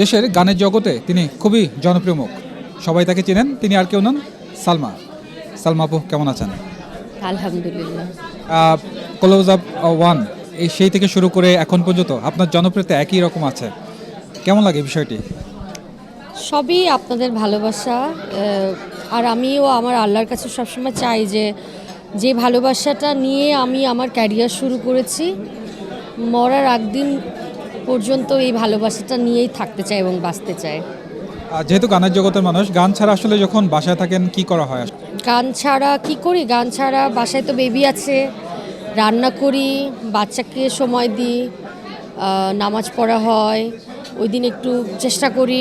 দেশের গানের জগতে তিনি খুবই জনপ্রিয় মুখ। সবাই তাকে চেনেন তিনি আর কেউ নন সালমা। সালমা আপু কেমন আছেন? আলহামদুলিল্লাহ। ক্লোজ আপ ওয়ান এই সেই থেকে শুরু করে এখন পর্যন্ত আপনার জনপ্রিয়তা একই রকম আছে। কেমন লাগে বিষয়টি? সবই আপনাদের ভালোবাসা আর আমিও আমার আল্লাহর কাছে সবসময় চাই যে যে ভালোবাসাটা নিয়ে আমি আমার ক্যারিয়ার শুরু করেছি মরার একদিন পর্যন্ত এই ভালোবাসাটা নিয়েই থাকতে চায় এবং বাঁচতে চায়। আর যেহেতু গানের জগতের মানুষ গান ছাড়া আসলে যখন বাসায় থাকেন কি করা হয়? গান ছাড়া কি করি? গান ছাড়া বাসায় তো বেবি আছে রান্না করি বাচ্চাকে সময় দিই নামাজ পড়া হয় ওই দিন একটু চেষ্টা করি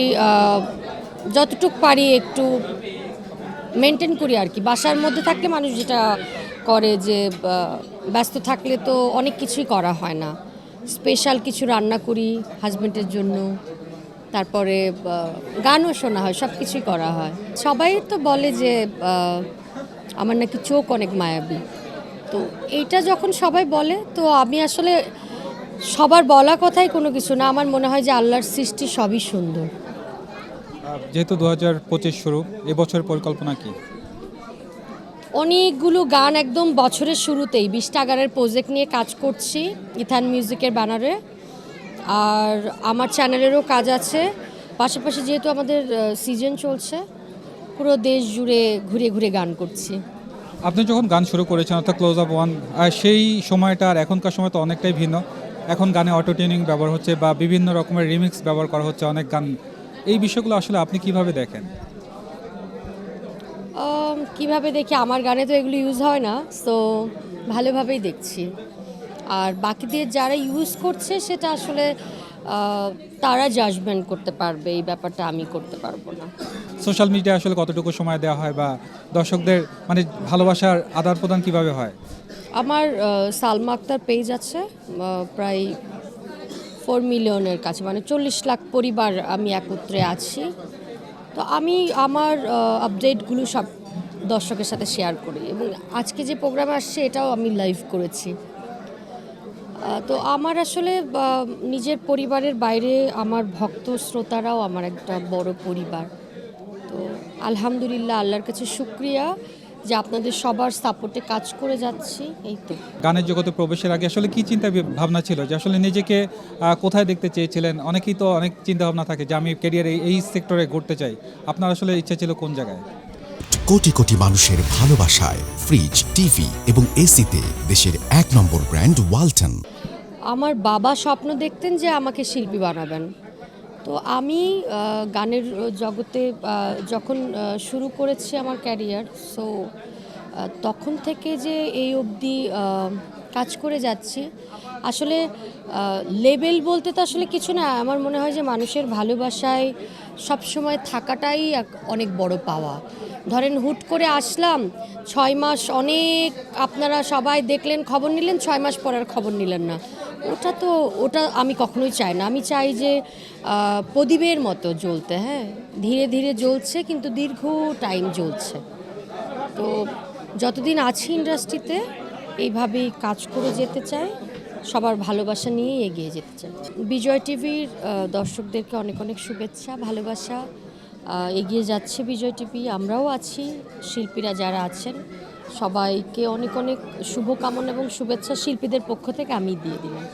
যতটুক পারি একটু মেনটেন করি আর কি। বাসার মধ্যে থাকলে মানুষ যেটা করে যে ব্যস্ত থাকলে তো অনেক কিছুই করা হয় না। স্পেশাল কিছু রান্না করি হাজব্যান্ডের জন্য। তারপরে গানও শোনা হয় সব কিছুই করা হয়। সবাই তো বলে যে আমার নাকি চোখ অনেক মায়াবী। তো এইটা যখন সবাই বলে, তো আমি আসলে সবার বলা কথাই কোনো কিছু না। আমার মনে হয় যে আল্লাহর সৃষ্টি সবই সুন্দর। যেহেতু দু হাজার পঁচিশ শুরু, এবছর পরিকল্পনা কি? অনেকগুলো গান একদম বছরের শুরুতেই বিশ টাকারের প্রজেক্ট নিয়ে কাজ করছি, ইথান মিউজিকের ব্যানারে আর আমার চ্যানেলেরও কাজ আছে। পাশাপাশি যেহেতু আমাদের সিজন চলছে, পুরো দেশ জুড়ে ঘুরে ঘুরে গান করছি। আপনি যখন গান শুরু করেছেন, অর্থাৎ ক্লোজ আপ ওয়ান সেই সময়টা আর এখনকার সময় তো অনেকটাই ভিন্ন। এখন গানে অটো টিউনিং ব্যবহার হচ্ছে বা বিভিন্ন রকমের রিমিক্স ব্যবহার করা হচ্ছে অনেক গান। এই বিষয়গুলো আসলে আপনি কীভাবে দেখেন? কীভাবে দেখি? আমার গানে তো এগুলো ইউজ হয় না তো ভালোভাবেই দেখছি। আর বাকিদের যারা ইউজ করছে সেটা আসলে তারা জাজমেন্ট করতে পারবে এই ব্যাপারটা আমি করতে পারব না। সোশ্যাল মিডিয়া আসলে কতটুকু সময় দেওয়া হয় বা দর্শকদের মানে ভালোবাসার আদান প্রদান কীভাবে হয়? আমার সালমা আক্তার পেজ আছে প্রায় ফোর মিলিয়নের কাছে মানে চল্লিশ লাখ পরিবার আমি একত্রে আছি। তো আমি আমার আপডেটগুলো সব দর্শকের সাথে শেয়ার করি এবং আজকে যে প্রোগ্রাম আসছে এটাও আমি লাইভ করেছি। তো আমার আসলে নিজের পরিবারের বাইরে আমার ভক্ত শ্রোতারাও আমার একটা বড় পরিবার। তো আলহামদুলিল্লাহ, আল্লাহর কাছে শুক্রিয়া। যে আপনাদের সবার সাপোর্টে কাজ করে যাচ্ছি এই তো। গানের জগতে প্রবেশের আগে আসলে কি চিন্তা ভি- ভাবনা ছিল? যে আসলে নিজেকে কোথায় দেখতে চেয়েছিলেন? অনেকেই তো অনেক চিন্তা ভাবনা থাকে যে আমি ক্যারিয়ারে এই সেক্টরে ঘুরতে চাই। আপনার আসলে ইচ্ছা ছিল কোন জায়গায়? কোটি কোটি মানুষের ভালোবাসায় ফ্রিজ টিভি এবং এসিতে দেশের এক নম্বর ব্র্যান্ড ওয়ালটন। আমার বাবা স্বপ্ন দেখতেন যে আমাকে শিল্পী বানাবেন। তো আমি গানের জগতে যখন শুরু করেছি আমার ক্যারিয়ার সো তখন থেকে যে এই অবধি কাজ করে যাচ্ছি, আসলে লেভেল বলতে তো আসলে কিছু না। আমার মনে হয় যে মানুষের ভালোবাসায় সবসময় থাকাটাই এক অনেক বড় পাওয়া। ধরেন হুট করে আসলাম, ছয় মাস অনেক আপনারা সবাই দেখলেন, খবর নিলেন, ছয় মাস পর আর খবর নিলেন না। ওটা তো, ওটা আমি কখনোই চাই না। আমি চাই যে প্রদীপের মতো জ্বলতে হ্যাঁ? ধীরে ধীরে জ্বলছে, কিন্তু দীর্ঘ টাইম জ্বলছে। তো যতদিন আছি ইন্ডাস্ট্রিতে, এইভাবেই কাজ করে যেতে চাই, সবার ভালোবাসা নিয়েই এগিয়ে যেতে চাই। বিজয় টিভির দর্শকদেরকে অনেক অনেক শুভেচ্ছা, ভালোবাসা এগিয়ে যাচ্ছে বিজয় টিভি, আমরাও আছি, শিল্পীরা যারা আছেন, সবাইকে অনেক অনেক শুভকামনা এবং শুভেচ্ছা শিল্পীদের পক্ষ থেকে আমি দিয়ে দিলাম।